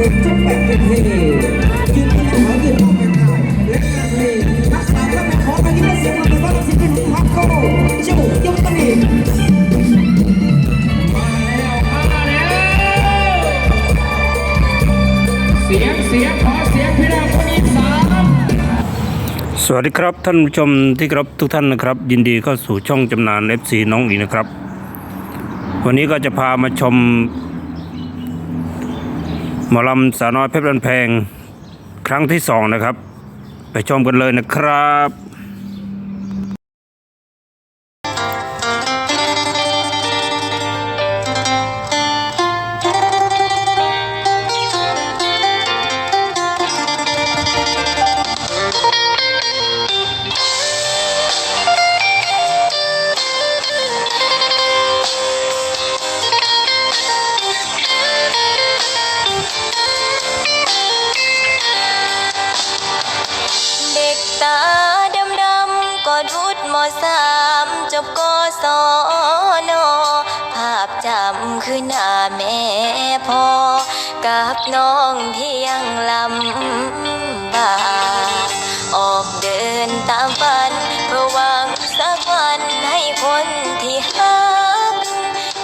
สียงเป็นว่าสิเป็นฮักโก้ชูยกตะนีมาเสียงเสียงขอเสียงพี่น้องคนอีสานสวัสดีครับท่านผู้ชมที่คารพทุกท่านนะครับ ยินดีเข้าสู่ช่องจำนาน FC น้องอีนะครับ วันนี้ก็จะพามาชม หมอลำสาวน้อยเพชรบันแพงครั้งที่สองนะครับ ไปชมกันเลยนะครับ มสามจบกศนภาพจำคือหน้าแม่พ่อกับน้องที่ยังลำบากออกเดินตามฝันเพื่อหวังสักวันให้คนที่ฮัก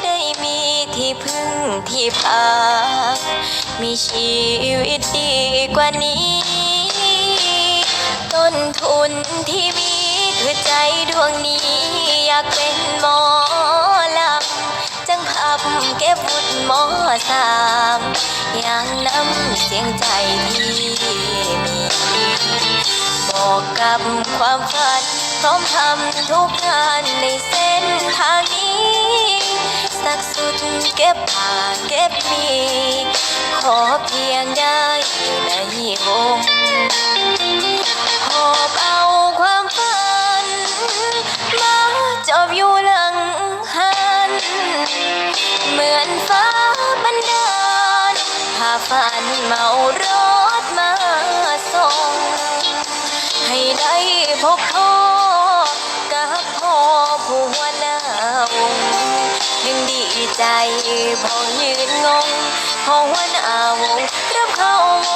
ได้มีที่พึ่งที่พักมีชีวิตดีกว่านี้ ต้นทุนที่มี คือใจดวงนี้อยากเป็นหมอลำ จังพับเก็บบุญหมอสามอย่างน้ำเสียงใจที่มี บอกกับความฝันพร้อมทำทุกงานในเส้นทางนี้ สักสุดเก็บผ่าเก็บมีขอเพียงได้อยู่ในวงหอบเอา จบอยู่หลังหัน เหมือนฟ้าบันดาลพาฝันเมารถมาส่ง ให้ได้พบพ่อกับพ่อผู้หัวหน้าวงยังดีใจพอยืนงงพอหัวหน้าวงรับเข้าวง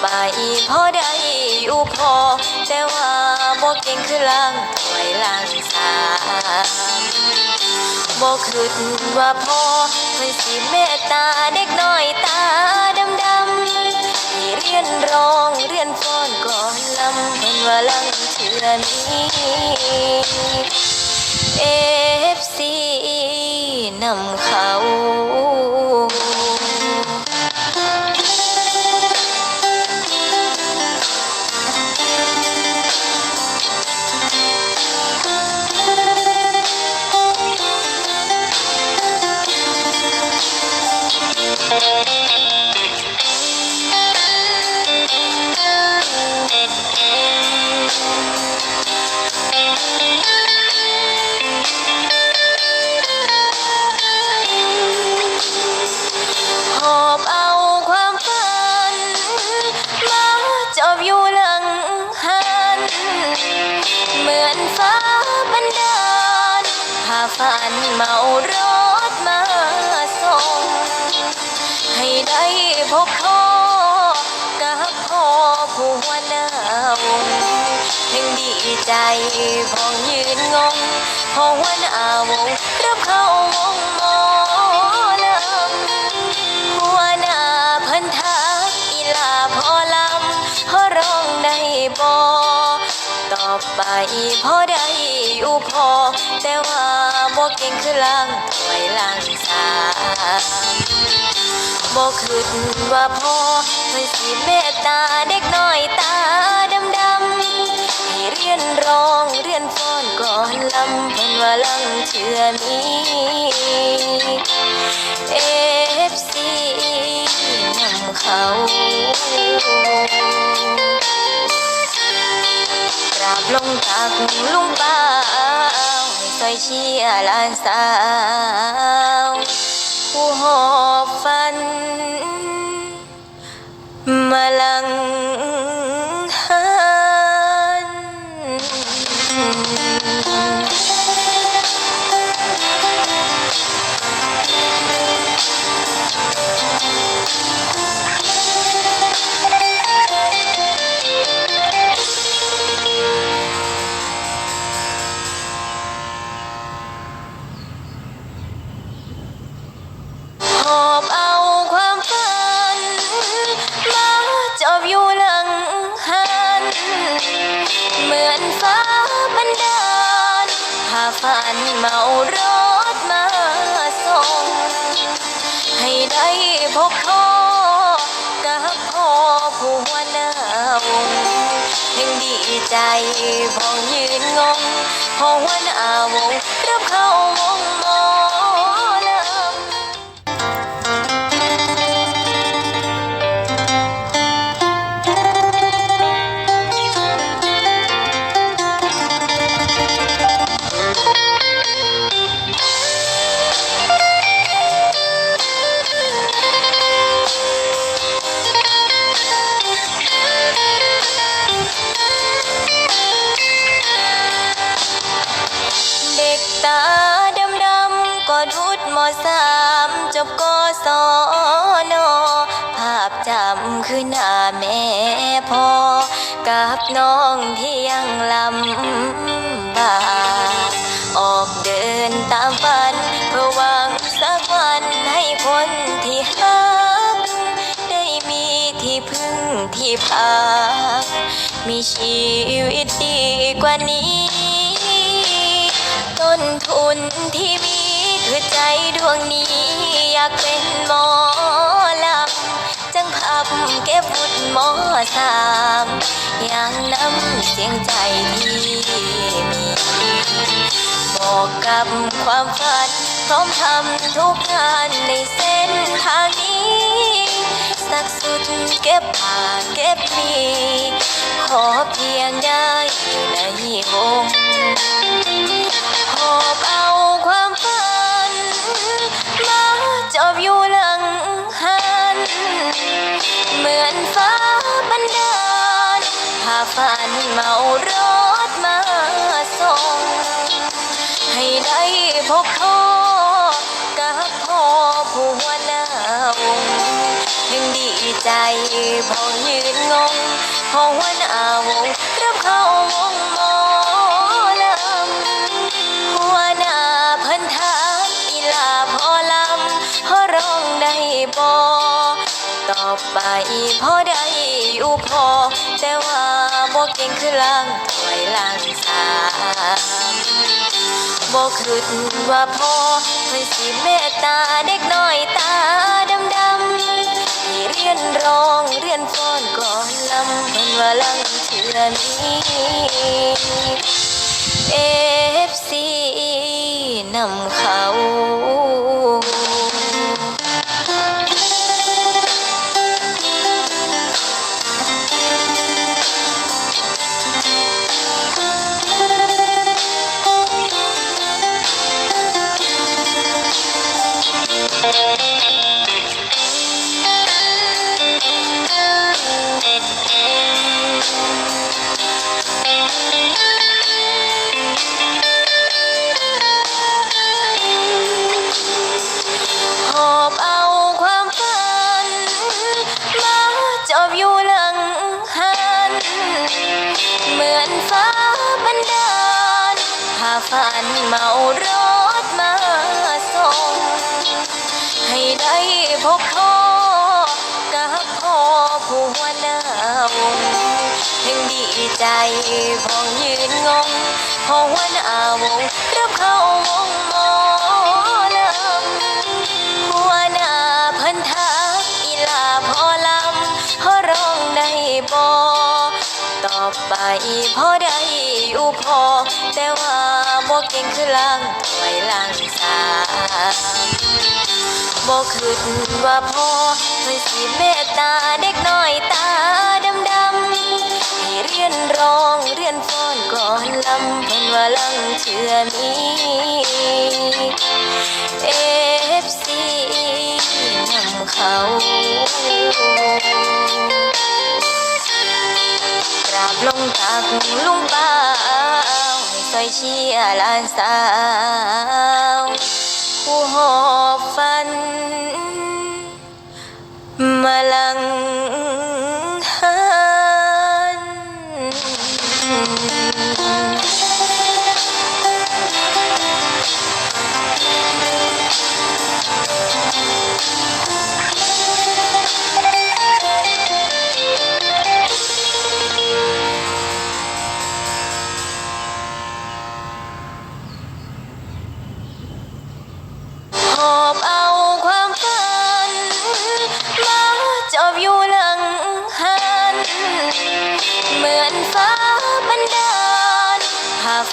ไปพอได้อยู่พอ แต่ว่าบ่เก่งคือล่างถอยล่างสามบอกคิดว่าพ่อเพิ่นสิเมตตาเด็กน้อยตาดำดำให้เรียนร้องเรียนฟ้อนก่อนลำเพิ่นว่าลังเชื่อนี้เอฟซีนำเขา พาฝันเมารถมาส่ง ให้ได้พบพ่อกับพ่อผู้หัวหน้าวงยังดีใจพองยืนงงพอหัวหน้าวงรับเข้าวงมอลำหัวหน้าพิ่นทักอีลาพอลำพอร้องได้บ่ต่อไปพอได้อยู่พอแต่ว่าบ่ เก่งคือล่างถอยล่างสามบอกคิดว่าพ่อเพิ่สิเมตตาเด็กน้อยตาดำดำๆให้เรียนร้องเรียนฟ้อนก่อนลำพิ่นว่าลังเชื่อมีเอฟซีนำเขากราบลงตักลุงป้า ซอยเชียลานสาว ผู้หอบฝัน มาลังันเมารถมาส่ง ให้ได้พบพ่อกับพ่อผู้หัวหน้าวงยังดีใจพองยืนงงพอหัวหน้าวงรับเข้าวง กับน้องที่ยังลำบากออกเดินตามฝันเพื่อหวังสักวันให้คนที่ฮักได้มีที่พึ่งที่พักมีชีวิตดีกว่านี้ ต้นทุนที่มีคือใจดวงนี้อยากเป็นหมอ บุตรหมอสามอย่างน้ำเสียงใจที่มีบอกกับความฝันพร้อมทำทุกงานในเส้นทางนี้ สักสุดเก็บผ่าเก็บมีขอเพียงได้อยู่ในวงหอบเอาความฝัน มาจอบอยู่หลัง ฝันเมารถมาส่ง ให้ได้พบพ่อกับพ่อผู้หัวหน้าวงยังดีใจพอยืนงงพอหัวหน้าวงรับเข้าวงมา บ่เก่งคือล่างถอยล่างสามบอกคิดว่าพ่อเพิ่นสิเมตตาเด็กน้อยตาดำดำให้เรียนร้องเรียนฟ้อนก่อนลำเพิ่นว่าลังเชื่อนี้เอฟซีนำ ฝันเมารถมาส่ง ให้ได้พบพ่อกับพ่อผู้หัวหน้าวงยังดีใจพองยืนงงพ่อหัวหน้าวงรับเข้าวงมอลำหัวหน้าพิ่นทักอีลาพ่อลำพอร้องได้บ่ตอบไปพ่อได้อยู่พอแต่ว่า บ่เก่งคือล่างถอยล่างสามบอกคิดว่าพ่อเพิ่สิเมตตาเด็กน้อยตาดำดำๆให้เรียนร้องเรียนฟ้อนก่อนลำเพิ่นว่าลังเชื่อมีเอฟซีนำเขากราบลงตักลุงป้า ซอยเชียหลานสาวผู้หอบฝัน มาลัง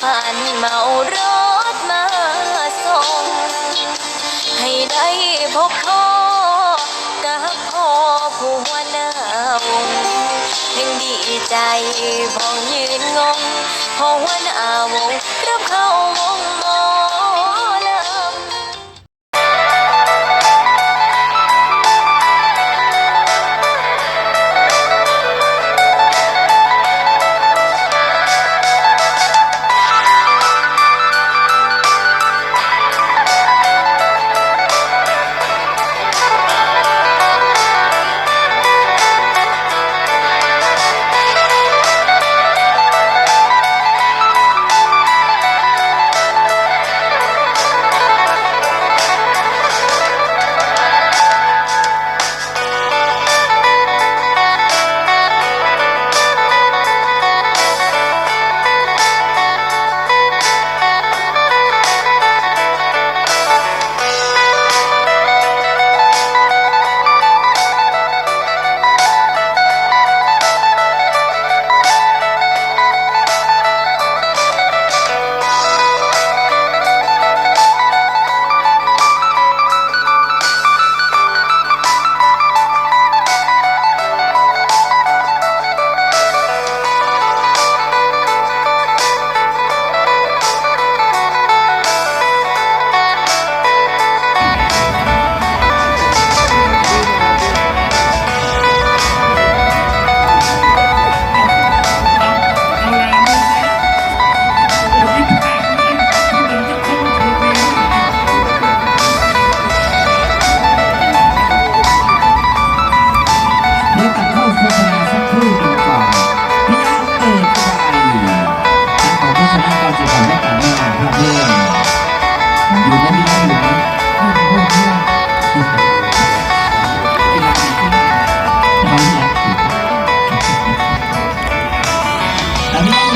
ฝันเมารถมาส่ง ให้ได้พบพ่อกับพ่อผู้หัวหนาวงเพ่งดีใจพองยืนงงพอหัวน้าวงรับเข้าวงมอง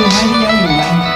女孩子要有男朋